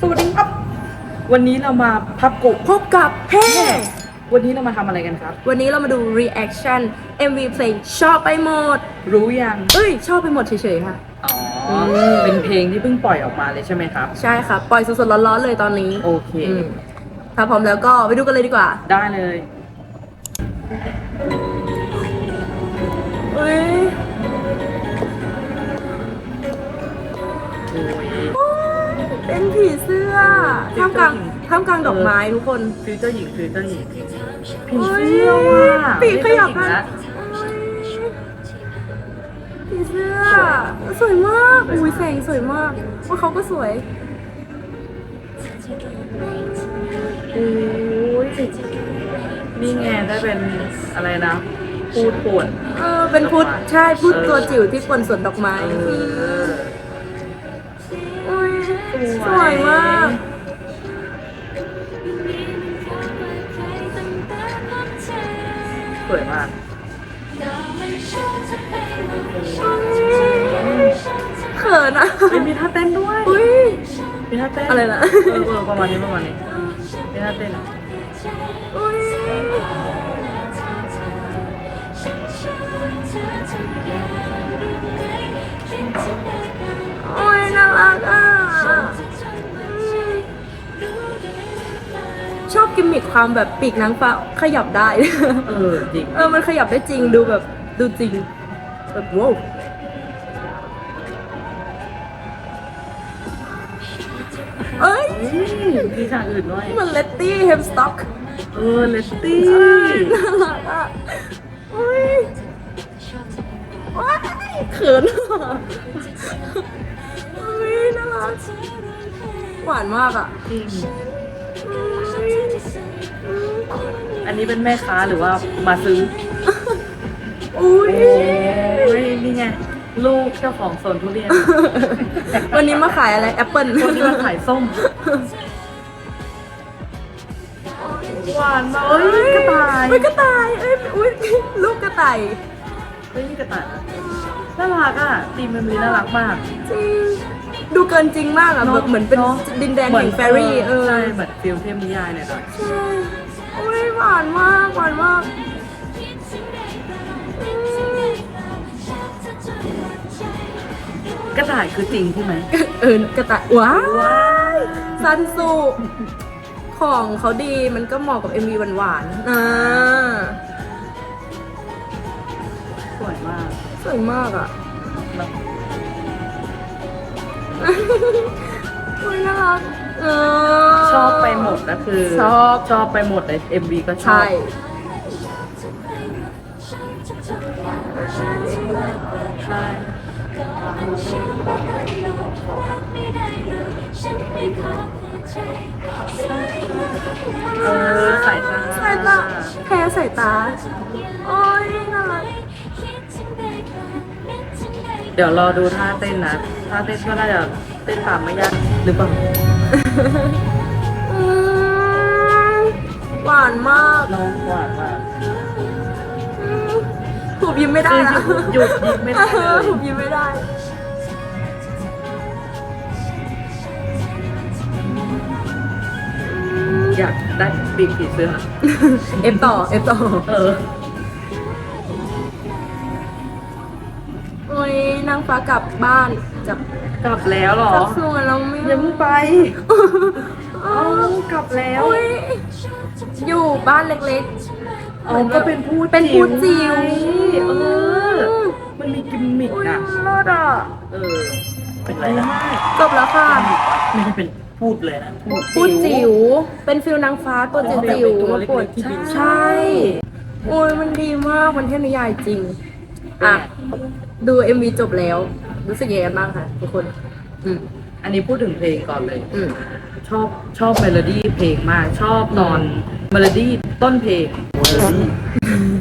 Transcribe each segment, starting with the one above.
สวัสดีครับ วันนี้เรามาพับกบพบกับเฮ้วันนี้เรามาทำอะไรกันครับ วันนี้เรามาดู reaction MV เพลงชอบไปหมด รู้ยังเอ้ย ชอบไปหมดเฉยๆค่ะ อ๋อมเป็นเพลงที่เพิ่งปล่อยออกมาเลยใช่ไหมครับ ใช่ค่ะ ปล่อยสดๆร้อนๆเลยตอนนี้โอเค อืมถ้าพร้อมแล้วก็ไปดูกันเลยดีกว่า ได้เลย เอ้ย เป็นผีเสื้อท่ามกลางท่ามกลางดอกไม้ทุกคนฟิวเจอร์หญิงฟิวเจอร์หญิงผีโอ้ยเสื้อว่ะปีกขยับนะนะโอ้ยผีเสื้อสวยมากอุ้ยแสงสวยมากว่าเขาก็สวยโอ้ยนี่ไงได้เป็นอะไรนะพูดป่วนเออเป็นพุทธใช่พุทธเออตัวจิ๋วที่ปนสวนดอกไม้เอออุ้ย สวยมาก สวยมาก เขินอะเฮ้ยมีท่าเต้นด้วยอุ้ยมีท่าเต้นอะไรนะเออเออประมาณนี้ประมาณนี้มีท่าเต้นอุ้ย กิมมิคความแบบปีกนางฟ้าขยับได้ เออจริง เออมันขยับได้จริงดูแบบดูจริงแบบว้าวเอ้ยอืมมีฉากอื่นด้วย มันเลตตี้เฮมสต็อกเออเลสตี้น่ารักอะอุ้ยว้ายเขินอะอุ้ยน่ารักหวานมากอะ จริงอั นนี้เป็นแม่ค้าหรือว่ามาซื้อ อุ้ยโอ้ยนี่ไงลูกเจ้าของสวนทุเรียน วันนี้มาขายอะไรแอปเปิลคนที่มาขายส้ม หวานมากเอ้ยกระต่ายเอ้ยกระต่ายเอ้ยอุ้ยลูกกระต่ายเฮ้ยนี่กระต่ายนะน่ารักอะตีมมันมีน่ารักมากจริง ดูเกินจริงมากอะแบบเหมือนเป็นอะดินแดนแห่งแฟรี่เออใช่เหมือนฟิลเทพนิยายเลยนะใช่โอ้ยหวานมากหวานมากอืมกระต่ายคือจริงใช่ไหมเออกระต่ายว้ายซันสุของเขาดีมันก็เหมาะกับ MV หวานๆอ่าสวยมาก สวยมากอะเน อะโอ้ยน่ารักเออ ชอบไปหมดก็คือชอบ ชอบไปหมดใน MV ก็ชอบ ใช่ ใช่ เออสายตา สายตาแพ้สายตา โอ้ย เดี๋ยวรอดูท่าเต้นนะ ท่าเต้นก็น่าจะเต้นตามไม่ยากหรือเปล่าอืมหวานมากน้องหวานมากอืมหูบยิ้มไม่ได้นะคือหยุดหยุดยิ้มไม่ได้เลยหูบยิ้มไม่ได้อยากได้ปีกผีเสื้อเอฟต่อเอฟต่อเออ ยนางฟ้ากลับบ้านจับกลับแล้วเหรอจับส่วนเราไม่อย่าเพิ่งไปเอเอ้าอกลับแล้วโอ้ยอยู่บ้านเล็กอ๋อก็เป็นผู้เป็นผู้จิ๋วไงเออมันมีกิมมิๆกอุ้ยนะรอดอะเออเป็นไรนะจบแล้วค่ะ ไม่ใช่เป็นพูดเลยนะพูดจิ๋วเป็นฟิลนางฟ้าตัวจิ๋วจิ๋วตัวมาเล็กปวดๆที่บินใช่ โอ้ยมันดีมากมันเทพนิยายจริง อะดู MV จบแล้ว รู้สึกยังไงบ้างคะทุกคนอืมอันนี้พูดถึงเพลงก่อนเลย อืม ชอบชอบเมโลดี้เพลงมาก ชอบตอนเมโลดี้ต้นเพลง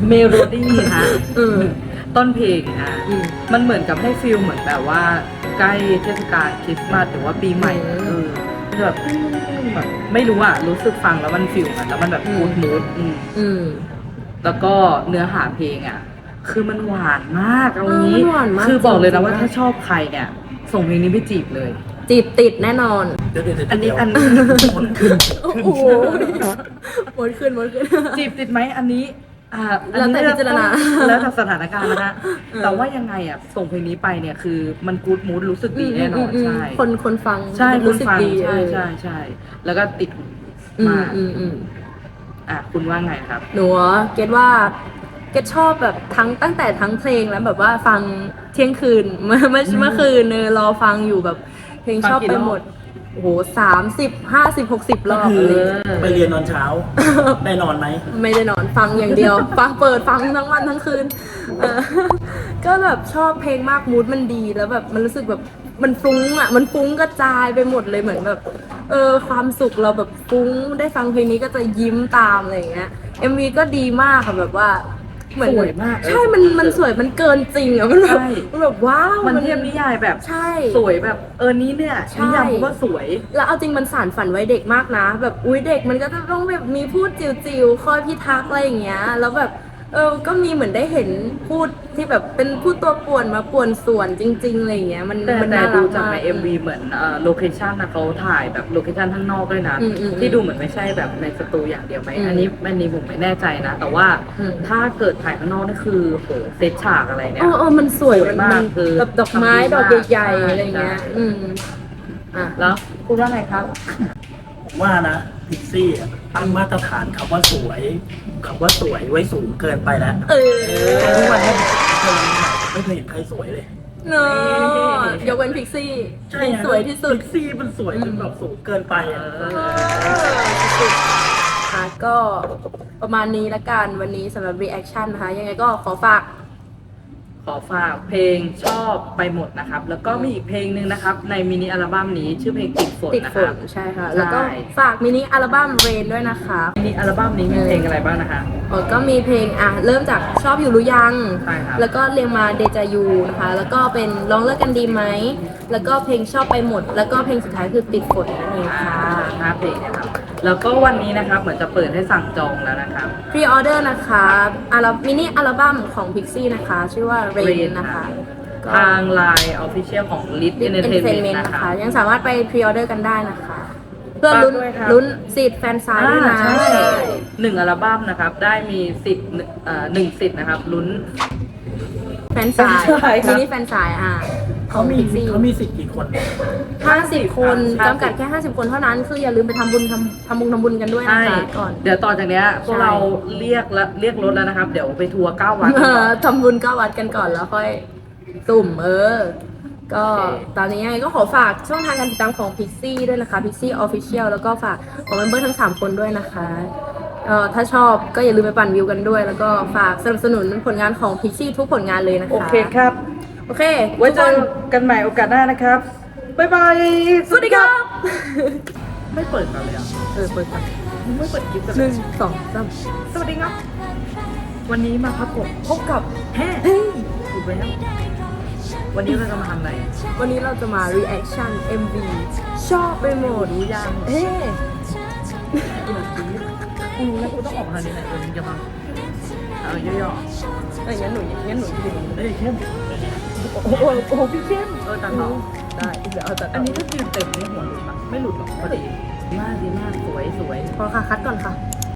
เมโลดี้ฮะเออต้นเพลงฮะอืม มันเหมือนกับให้ฟิลเหมือนแบบว่า ใกล้เทศกาลคริสต์มาสหรือว่าปีใหม่อืมเออมันแบบแบบไม่รู้อะ รู้สึกฟังแล้วมันฟิลมันแล้วมันแบบอืม มูดมูดอืม อืม แล้วก็เนื้อหาเพลงอะ คือมันหวานมากเอางี้เออมันหวานมากคือบอกเลยนะจริงๆว่าถ้าชอบใครเนี่ยส่งเพลงนี้ไปจีบเลย จีบติดแน่นอน เดี๋ยวเดี๋ยวเดี๋ยวอันนี้เดี๋ยวอันนี้หมดขึ้นโอ้โหหมดขึ้นหมดขึ้น จีบติดไหมอันนี้อ่าแล้วแต่พิจารณาแล้วแต่สถานการณ์นะฮะเออ แต่ว่ายังไงอะส่งเพลงนี้ไปเนี่ยคือมันกู๊ดมูดรู้สึกดีแน่นอนใช่คนคนฟังใช่รู้สึกคุณฟังดีใช่เออใช่ใช่แล้วก็ติดอืมมากอืมอืม อะคุณว่าไงครับ หนูอะเก็ตว่า เก็ตชอบแบบทั้งตั้งแต่ทั้งเพลงแล้วแบบว่าฟังเที่ยงคืนเมื่อเมื่อเมื่อคืนเนยรอฟังอยู่แบบเพลงชอบฟังกี่ไปรอบหมดโอ้โหสามสิบห้าสิบหกสิบรอบคือเลยไปเรียนนอนเช้า ได้นอนไหม ไม่ได้นอนฟังอย่างเดียว ฟังเปิดฟังทั้งวันทั้งคืนเออก็แบบชอบเพลงมากมูดมันดีแล้วแบบมันรู้สึกแบบมันฟุ้งอะ มันฟุ้งกระจายไปหมดเลยเหมือนแบบ เออความสุขเราแบบฟุ้งได้ฟังเพลงนี้ก็จะยิ้มตามอะไรอย่างเงี้ย MV ก็ดีมากค่ะแบบว่า เหมือนสวยมากใช่มันมันสวยมันเกินจริงอะมันแบบใช่ มันแบบว้าวมันเทียบนิยายแบบใช่ สวยแบบเออนี้เนี่ยใช่ นิยามผมว่าสวย แล้วเอาจริงมันสารฝันไว้เด็กมากนะ แบบอุ้ยเด็กมันก็จะต้องแบบมีพูดจิ๋วๆคอยพิทักษ์อะไรอย่างเงี้ย แล้วแบบ เออ ก็มีเหมือนได้เห็นพูดที่แบบเป็นพูดตัวป่วนมาป่วนส่วนจริงๆอะไรอย่างเงี้ย มันแต่มันแต่น่าดูรักจากมากใน MV เหมือนเอ่อโลเคชันนะเขาถ่ายแบบโลเคชันข้างนอกด้วยนะ อืมอืมที่ดูเหมือนไม่ใช่แบบในสตูอย่างเดียวไหมอืมอันนี้อันนี้ผมไม่แน่ใจนะ แต่ว่าอืม ถ้าเกิดถ่ายข้างนอกนี่คือโหเซตฉากอะไรเนี่เอย อเออมันสวยสวยมากมันคือแบบดอกไม้ทำดีดอกมากใหญ่ใช่ๆอะไรเงี้ย ใช่ อืมอะ แล้วคุณว่าไงครับ ผมว่านะ พิกซี่อะตั้งมาตรฐานคำว่าสวยคำว่าสวยไว้สูงเกินไปแล้วเออทุกวันนี้ไม่เคยเห็นใครสวยเลยเนาะยกเว้นพิกซี่สวยที่สุดพิกซี่มันสวยจนแบบสูงเกินไปอะค่ะก็ประมาณนี้ละกันวันนี้สำหรับ reaction นะคะ ยังไงก็ขอฝาก ขอฝากเพลงชอบไปหมดนะครับ แล้วก็มีอีกเพลงหนึ่งนะครับ ในมินิอัลบั้มนี้ชื่อเพลงติดฝนติดนะฝครันบใช่ค่ะใช่แล้วก็ฝากมินิอัลบั้ม Rain ด้วยนะคะมินิอัลบั้มนี้มีเพลงอะไรบ้างนะคะเออก็มีเพลงอะเริ่มจากชอบอยู่หรือยัง ใช่ครับ แล้วก็เรียงมาเดจายูนะคะ แล้วก็เป็นร้องเลิกกันดีไหม แล้วก็เพลงชอบไปหมด แล้วก็เพลงสุดท้ายคือติดฝนนั่นเองอ่าค่ะ ห้าเพลงนะครับแล้วก็วันนี้นะครับเหมือนจะเปิดให้สั่งจองแล้วนะครับ พรีออเดอร์นะคะอัลมินิอัลบั้มของ Pixie นะคะ ชื่อว่า Rain Rain นะคะก็ทางไลน์ออฟฟิเชียลของ Lit Lit Entertainment Entertainment นะนะคคะรับยังสามารถไปพรีออเดอร์กันได้นะคะ เพื่อลุ้นฝากด้วยครับ ลุ้นสิทธิ์แฟนซายด้วยนะ อ่าใช่หนึ่งอัลบั้มนะครับ ได้มีสิทธิ์หนึ่งเอ่อหนึ่งสิทธิ์นะครับลุ้น แฟนซายแฟนซายครับ มินิแฟนซายอะข เขาองมี Pixie เขามีสิทธิ์กี่คนห้าสิบคน50จำกัดแค่ห้าสิบคนเท่านั้น คืออย่าลืมไปทำบุญทำทำบุญทำบุญกันด้วยนะคะก่อน เดี๋ยวต่อจากเนี้ยพวกเราเรียกและเรียกรถแล้วนะครับ เดี๋ยวไปทัวร์เก้าวัน เออทำบุญเก้าวัดกันก่อนแล้วค่อยตุ่มเออ ก็โอเค ตอนนี้ยังไงก็ขอฝากช่องทางการติดตามของ Pixie ด้วยนะคะ Pixie Official แล้วก็ฝากของเมมเบอร์ทั้ง 3 คนด้วยนะคะเอ่อถ้าชอบก็อย่าลืมไปปั่นวิวกันด้วย แล้วก็ฝากสนับสนุนผลงานของ Pixie ทุกผลงานเลยนะคะ โอเคครับ โอเคไว้เจอทุกคนกันใหม่โอกาสหน้านะครับ บ๊ายบาย สวัสดีครับ ไม่เปิดกันเลยอะ เออ เปิดกันมึงไม่เปิดคลิปกันหเลนึ่ยงสองสามสวัสดีครับ วันนี้มาพับกบพบกับแฮ่ถูกแล้ว วันนี้เราจะมาทำอะไร วันนี้เราจะมา reaction MV ชอบไปหมดรู้ยังเฮ้กูรู้แล้วกูต้องออกทางนี้แหละเดี๋ยวมึงจะมาเอาย่อเอ้ยงั้นหนูงั้นหนูยืนอย่างนี้ๆเอ้ยเข้ม โอ้โหโอ้โหพี่เข้มเออตัดต่อได้เดี๋ยวเอาแต่อันนี้ถ้ายืนเต็มนี่หัวหลุดปะไม่หลุดหรอกพอดีดีมากดีมากสวยสวยพอค่ะคัดก่อนค่ะ